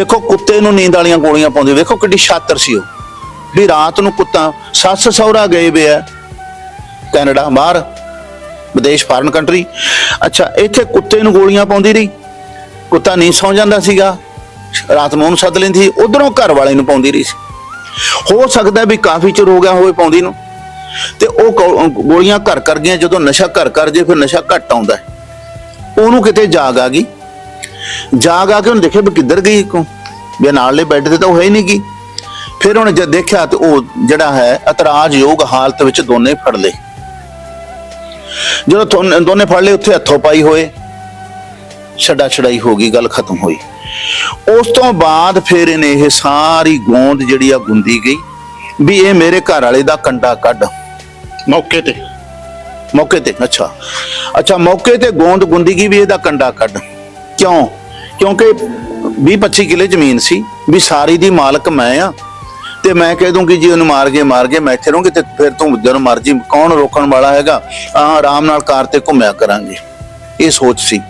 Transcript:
ਦੇਖੋ ਕੁੱਤੇ ਨੂੰ ਨੀਂਦ ਵਾਲੀਆਂ ਗੋਲੀਆਂ ਪਾਉਂਦੇ, ਵੇਖੋ ਕਿੱਡੀ ਛਾਤਰ ਸੀ ਉਹ। ਵੀ ਰਾਤ ਨੂੰ ਕੁੱਤਾ, ਸੱਸ ਸਹੁਰਾ ਗਏ ਵੇ ਆ ਕੈਨੇਡਾ ਬਾਹਰ, ਵਿਦੇਸ਼ ਫਾਰਨ ਕੰਟਰੀ ਅੱਛਾ, ਇੱਥੇ ਕੁੱਤੇ ਨੂੰ ਗੋਲੀਆਂ ਪਾਉਂਦੀ ਰਹੀ। ਕੁੱਤਾ ਨਹੀਂ ਸੌਂ ਜਾਂਦਾ ਸੀਗਾ। ਰਾਤ ਨੂੰ ਉਹਨੂੰ ਸੱਦ ਲੈਂਦੀ ਸੀ, ਉਧਰੋਂ ਘਰ ਵਾਲੇ ਨੂੰ ਪਾਉਂਦੀ ਰਹੀ ਸੀ। ਹੋ ਸਕਦਾ ਵੀ ਕਾਫੀ ਚਿਰ ਹੋ ਗਿਆ ਹੋਵੇ ਪਾਉਂਦੀ ਨੂੰ। ਤੇ ਉਹ ਗੋ- ਗੋਲੀਆਂ ਘਰ ਕਰ ਗਈਆਂ, ਜਦੋਂ ਨਸ਼ਾ ਘਰ ਕਰ ਜੇ, ਫਿਰ ਨਸ਼ਾ ਘਟ ਆਉਂਦਾ। ਉਹਨੂੰ ਕਿਤੇ ਜਾਗ ਆ ਗਈ। ਜਾਗ ਆ ਕੇ ਉਹਨੇ ਦੇਖਿਆ ਵੀ ਕਿੱਧਰ ਗਈ ਕੋ ਵੀ ਨਾਲਲੇ ਬੈੱਡ ਤੇ ਤਾਂ ਉਹ ਹੈ ਹੀ ਨਹੀਂ ਗਈ। ਫਿਰ ਉਹਨੇ ਜਦ ਦੇਖਿਆ ਤੇ ਉਹ ਜਿਹੜਾ ਹੈ ਇਤਰਾਜ਼ਯੋਗ ਹਾਲਤ ਵਿੱਚ ਦੋਨੇ ਫੜ ਲਏ। ਜਦੋਂ ਦੋਨੇ- ਦੋਨੇ ਫੜ ਲਏ ਉੱਥੇ ਹੱਥੋਂ ਪਾਈ ਹੋਏ ਛੱਡਾ ਛੜਾਈ ਹੋ ਗਈ ਗੱਲ ਖਤਮ ਹੋਈ। ਉਸ ਤੋਂ ਬਾਅਦ ਫਿਰ ਇਹਨੇ ਇਹ ਸਾਰੀ ਗੋਂਦ ਜਿਹੜੀ ਆ ਗੁੰਦੀ ਗਈ ਵੀ ਇਹ ਮੇਰੇ ਘਰ ਵਾਲੇ ਦਾ ਕੰਡਾ ਕੱਢ। ਮੌਕੇ ਤੇ? ਮੌਕੇ ਤੇ ਅੱਛਾ। ਅੱਛਾ ਮੌਕੇ ਤੇ ਗੋਂਦ ਗੁੰਦੀ ਗਈ ਵੀ ਇਹਦਾ ਕੰਡਾ ਕੱਢ। ਕਿਉਂ? ਕਿਉਂਕਿ 20 25 ਕਿਲੇ ਜ਼ਮੀਨ ਸੀ ਵੀ ਸਾਰੀ ਦੀ ਮਾਲਕ ਮੈਂ ਆ ਤੇ ਮੈਂ ਕਹਿ ਦੂੰਗੀ ਜੀ ਉਹਨੂੰ ਮਾਰ ਗਏ ਮਾਰ ਗਏ, ਮੈਂ ਇੱਥੇ ਰਹੂੰਗੀ ਤੇ ਫਿਰ ਤੂੰ ਜਦੋਂ ਮਰਜ਼ੀ ਕੌਣ ਰੋਕਣ ਵਾਲਾ ਹੈਗਾ, ਆਹ ਆਰਾਮ ਨਾਲ ਕਾਰ ਤੇ ਘੁੰਮਿਆ ਕਰਾਂਗੇ। ਇਹ ਸੋਚ ਸੀ।